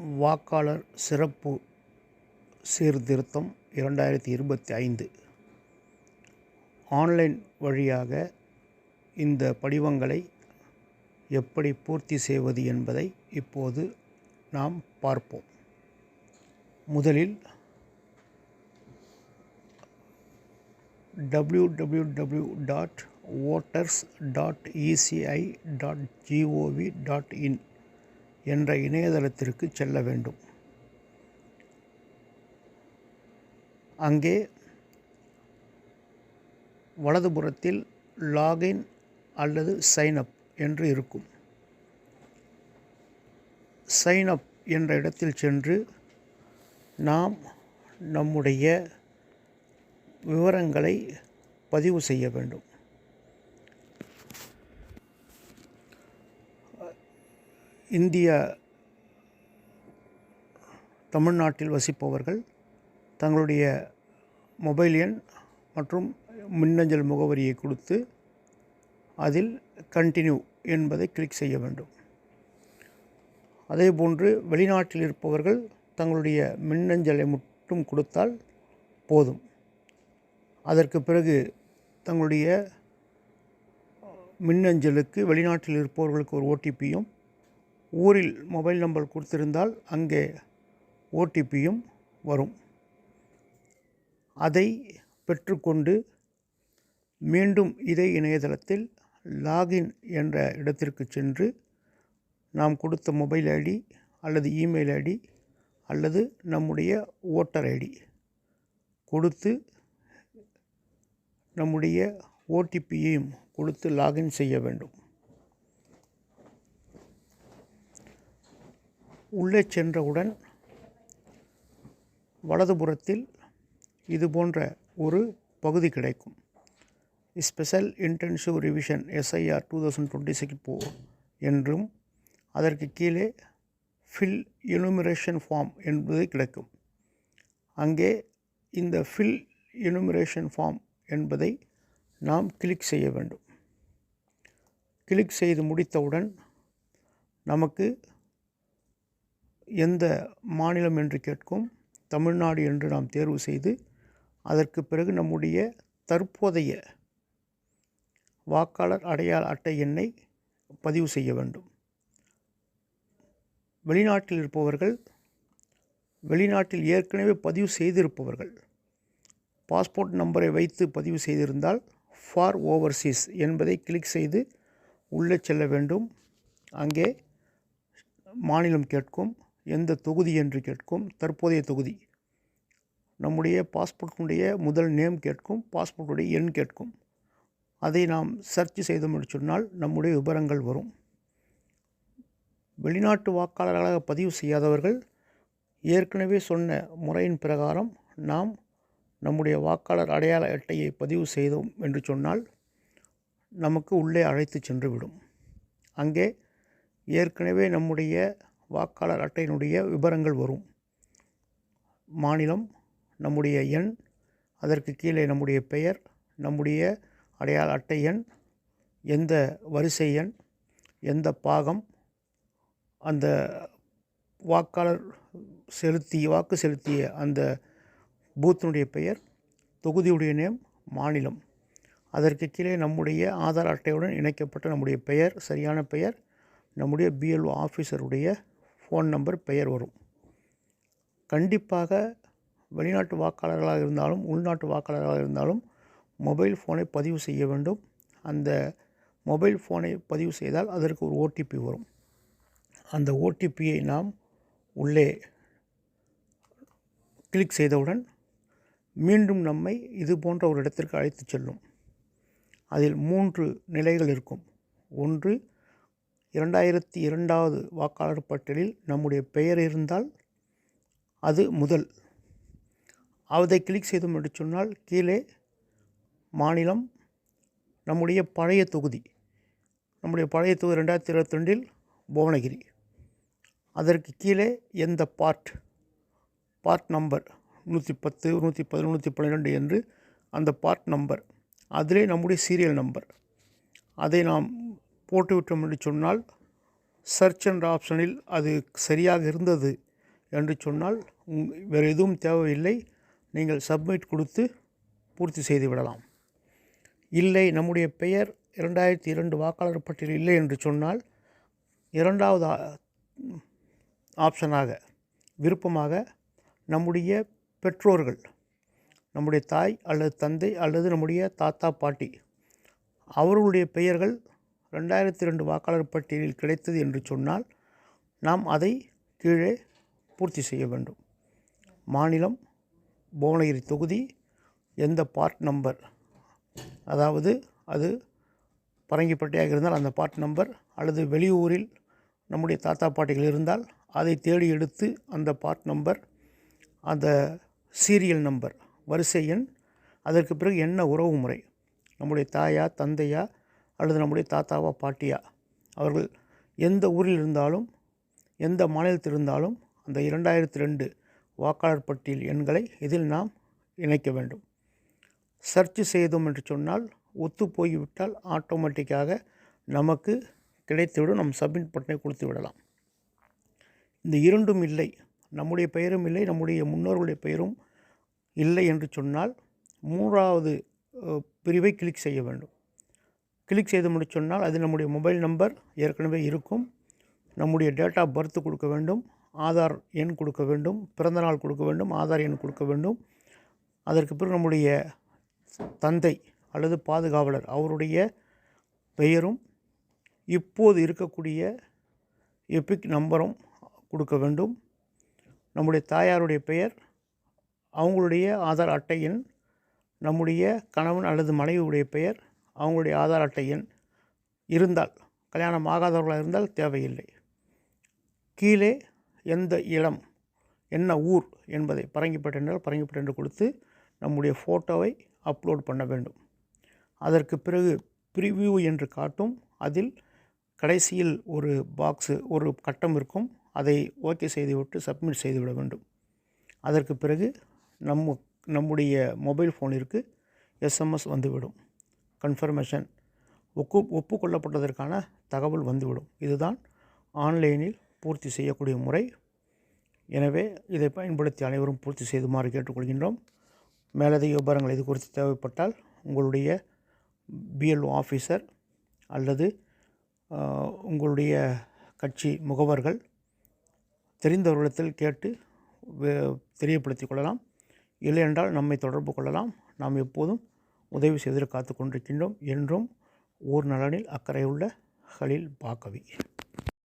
வாக்காளர் சிறப்பு சீர்திருத்தம் இரண்டாயிரத்தி இருபத்தி ஐந்து. ஆன்லைன் வழியாக இந்த படிவங்களை எப்படி பூர்த்தி செய்வது என்பதை இப்போது நாம் பார்ப்போம். முதலில் W W W dot voters dot ECI dot GOV dot in என்ற இணையதளத்திற்கு செல்ல வேண்டும். அங்கே வலதுபுறத்தில் லாகின் அல்லது சைன் அப் என்று இருக்கும். சைன் அப் என்ற இடத்தில் சென்று நாம் நம்முடைய விவரங்களை பதிவு செய்ய வேண்டும். இந்தியா தமிழ்நாட்டில் வசிப்பவர்கள் தங்களுடைய மொபைல் எண் மற்றும் மின்னஞ்சல் முகவரியை கொடுத்து அதில் கண்டினியூ என்பதை கிளிக் செய்ய வேண்டும். அதேபோன்று வெளிநாட்டில் இருப்பவர்கள் தங்களுடைய மின்னஞ்சலை மட்டும் கொடுத்தால் போதும். அதற்கு பிறகு தங்களுடைய மின்னஞ்சலுக்கு வெளிநாட்டில் இருப்பவர்களுக்கு ஒரு ஓடிபியும் ஊரில் மொபைல் நம்பர் கொடுத்திருந்தால் அங்கே ஓடிபியும் வரும். அதை பெற்றுக்கொண்டு மீண்டும் இதே இணையதளத்தில் லாகின் என்ற இடத்திற்கு சென்று நாம் கொடுத்த மொபைல் ஐடி அல்லது இமெயில் ஐடி அல்லது நம்முடைய ஓட்டர் ஐடி கொடுத்து நம்முடைய ஓடிபியையும் கொடுத்து லாகின் செய்ய வேண்டும். உள்ளே சென்றவுடன் வலதுபுறத்தில் இது போன்ற ஒரு பகுதி கிடைக்கும். Special intensive revision SIR two thousand twenty six போ என்றும் அதற்கு கீழே ஃபில் எனுமிரேஷன் ஃபார்ம் என்பது கிடைக்கும். அங்கே இந்த ஃபில் எனுமிரேஷன் ஃபார்ம் என்பதை நாம் கிளிக் செய்ய வேண்டும். கிளிக் செய்து முடித்தவுடன் நமக்கு எந்த மாநிலம் என்று கேட்கும் தமிழ்நாடு என்று நாம் தேர்வு செய்து அதற்கு பிறகு நம்முடைய தற்போதைய வாக்காளர் அடையாள அட்டை எண்ணை பதிவு செய்ய வேண்டும். வெளிநாட்டில் இருப்பவர்கள் வெளிநாட்டில் ஏற்கனவே பதிவு செய்திருப்பவர்கள் பாஸ்போர்ட் நம்பரை வைத்து பதிவு செய்திருந்தால் ஃபார் ஓவர்சீஸ் என்பதை கிளிக் செய்து உள்ளே செல்ல வேண்டும். அங்கே மாநிலம் கேட்கும். எந்த தொகுதி என்று கேட்கும் தற்போதைய தொகுதி. நம்முடைய பாஸ்போர்ட்டினுடைய முதல் நேம் கேட்கும் பாஸ்போர்ட்டுடைய எண் கேட்கும். அதை நாம் சர்ச் செய்தோம் என்று சொன்னால் நம்முடைய விவரங்கள் வரும். வெளிநாட்டு வாக்காளர்களாக பதிவு செய்யாதவர்கள் ஏற்கனவே சொன்ன முறையின் பிரகாரம் நாம் நம்முடைய வாக்காளர் அடையாள அட்டையை பதிவு செய்தோம் என்று சொன்னால் நமக்கு உள்ளே அழைத்து சென்றுவிடும். அங்கே ஏற்கனவே நம்முடைய வாக்காளர் அட்டையினுடைய விவரங்கள் வரும். மாநிலம் நம்முடைய எண் அதற்கு கீழே நம்முடைய பெயர் நம்முடைய அடையாள அட்டை எண் எந்த வரிசை எண் எந்த பாகம் அந்த வாக்காளர் செலுத்திய வாக்கு செலுத்திய அந்த பூத்தினுடைய பெயர் தொகுதியுடைய நேம் மாநிலம். அதற்கு கீழே நம்முடைய ஆதார் அட்டையுடன் இணைக்கப்பட்ட நம்முடைய பெயர் சரியான பெயர் நம்முடைய பிஎல்ஓ ஆஃபீஸருடைய ஃபோன் நம்பர் பெயர் வரும். கண்டிப்பாக வெளிநாட்டு வாக்காளர்களாக இருந்தாலும் உள்நாட்டு வாக்காளர்களாக இருந்தாலும் மொபைல் ஃபோனை பதிவு செய்ய வேண்டும். அந்த மொபைல் ஃபோனை பதிவு செய்தால் அதற்கு ஒரு ஓடிபி வரும். அந்த ஓடிபியை நாம் உள்ளே கிளிக் செய்தவுடன் மீண்டும் நம்மை இது போன்ற ஒரு இடத்திற்கு அழைத்து செல்லும். அதில் மூன்று நிலைகள் இருக்கும். ஒன்று இரண்டாயிரத்தி இரண்டாவது வாக்காளர் பட்டியலில் நம்முடைய பெயர் இருந்தால் அது முதல். அதை கிளிக் செய்தோம் என்று சொன்னால் கீழே மாநிலம் நம்முடைய பழைய தொகுதி நம்முடைய பழைய தொகுதி ரெண்டாயிரத்தி இருபத்தி ரெண்டில் புவனகிரி. அதற்கு கீழே எந்த பார்ட் பார்ட் நம்பர் நூற்றி பத்து நூற்றி பதினொன்று நூற்றி பன்னிரெண்டு என்று அந்த பார்ட் நம்பர் அதிலே நம்முடைய சீரியல் நம்பர் அதை நாம் போட்டுவிட்டோம் என்று சொன்னால் சர்ச் என்ற ஆப்ஷனில் அது சரியாக இருந்தது என்று சொன்னால் உங்- வேறு எதுவும் தேவையில்லை. நீங்கள் சப்மிட் கொடுத்து பூர்த்தி செய்து விடலாம். இல்லை நம்முடைய பெயர் இரண்டாயிரத்தி இரண்டு வாக்காளர் பட்டியலில் இல்லை என்று சொன்னால் இரண்டாவது ஆப்ஷனாக விருப்பமாக நம்முடைய பெற்றோர்கள் நம்முடைய தாய் அல்லது தந்தை அல்லது நம்முடைய தாத்தா பாட்டி அவர்களுடைய பெயர்கள் ரெண்டாயிரத்தி ரெண்டு வாக்காளர் பட்டியலில் கிடைத்தது என்று சொன்னால் நாம் அதை கீழே பூர்த்தி செய்ய வேண்டும். மாநிலம் புவனகிரி தொகுதி எந்த பார்ட் நம்பர் அதாவது அது பரங்கிப்பட்டியாக இருந்தால் அந்த பார்ட் நம்பர் அல்லது வெளியூரில் நம்முடைய தாத்தா பாட்டிகள் இருந்தால் அதை தேடி எடுத்து அந்த பார்ட் நம்பர் அந்த சீரியல் நம்பர் வரிசை எண் அதற்கு பிறகு என்ன உறவு முறை நம்முடைய தாயா தந்தையா அல்லது நம்முடைய தாத்தாவா பாட்டியா அவர்கள் எந்த ஊரில் இருந்தாலும் எந்த மாநிலத்தில் இருந்தாலும் அந்த இரண்டாயிரத்தி ரெண்டு வாக்காளர் பட்டியல் எண்களை இதில் நாம் இணைக்க வேண்டும். சர்ச் செய்தோம் என்று சொன்னால் ஒத்து போய்விட்டால் ஆட்டோமேட்டிக்காக நமக்கு கிடைத்துவிடும் நம் சப்மிட் பட்டனை கொடுத்து விடலாம். இந்த இரண்டும் இல்லை. நம்முடைய பெயரும் இல்லை நம்முடைய முன்னோர்களுடைய பெயரும் இல்லை என்று சொன்னால் மூன்றாவது பிரிவை கிளிக் செய்ய வேண்டும். கிளிக் செய்து முடிச்சோன்னால் அது நம்முடைய மொபைல் நம்பர் ஏற்கனவே இருக்கும். நம்முடைய டேட் ஆஃப் பர்த் கொடுக்க வேண்டும். ஆதார் எண் கொடுக்க வேண்டும். பிறந்தநாள் கொடுக்க வேண்டும். ஆதார் எண் கொடுக்க வேண்டும். அதற்கு பிறகு நம்முடைய தந்தை அல்லது பாதுகாவலர் அவருடைய பெயரும் இப்போது இருக்கக்கூடிய எபிக் நம்பரும் கொடுக்க வேண்டும். நம்முடைய தாயாருடைய பெயர் அவங்களுடைய ஆதார் அட்டை எண் நம்முடைய கணவன் அல்லது மனைவியுடைய பெயர் அவங்களுடைய ஆதார் அட்டை எண் இருந்தால் கல்யாணம் ஆகாதவர்களாக இருந்தால் தேவையில்லை. கீழே எந்த இடம் என்ன ஊர் என்பதை பரங்கிப்பட்டு என்றால் பரங்கிப்பட்டு என்று கொடுத்து நம்முடைய ஃபோட்டோவை அப்லோட் பண்ண வேண்டும். அதற்கு பிறகு ப்ரிவ்யூ என்று காட்டும் அதில் கடைசியில் ஒரு பாக்ஸு ஒரு கட்டம் இருக்கும். அதை ஓகே செய்துவிட்டு சப்மிட் செய்துவிட வேண்டும். அதற்கு பிறகு நம்ம நம்முடைய மொபைல் ஃபோனிற்கு எஸ்எம்எஸ் வந்துவிடும் கன்ஃபர்மேஷன் ஒப்பு ஒப்புக்கொள்ளப்பட்டதற்கான தகவல் வந்துவிடும். இதுதான் ஆன்லைனில் பூர்த்தி செய்யக்கூடிய முறை. எனவே இதை பயன்படுத்தி அனைவரும் பூர்த்தி செய்துமாறு கேட்டுக்கொள்கின்றோம். மேலதிக விவரங்கள் இது குறித்து தேவைப்பட்டால் உங்களுடைய பிஎல்ஓ ஆஃபீஸர் அல்லது உங்களுடைய கட்சி முகவர்கள் தெரிந்தவர்களிடத்தில் கேட்டு தெரியப்படுத்திக் கொள்ளலாம். இல்லையென்றால் நம்மை தொடர்பு கொள்ளலாம். நாம் எப்போதும் உதவி செய்து காத்து கொண்டிருக்கின்றோம் என்றும் ஊர் நலனில் அக்கறையுள்ள ஹலீல் பாக்கவி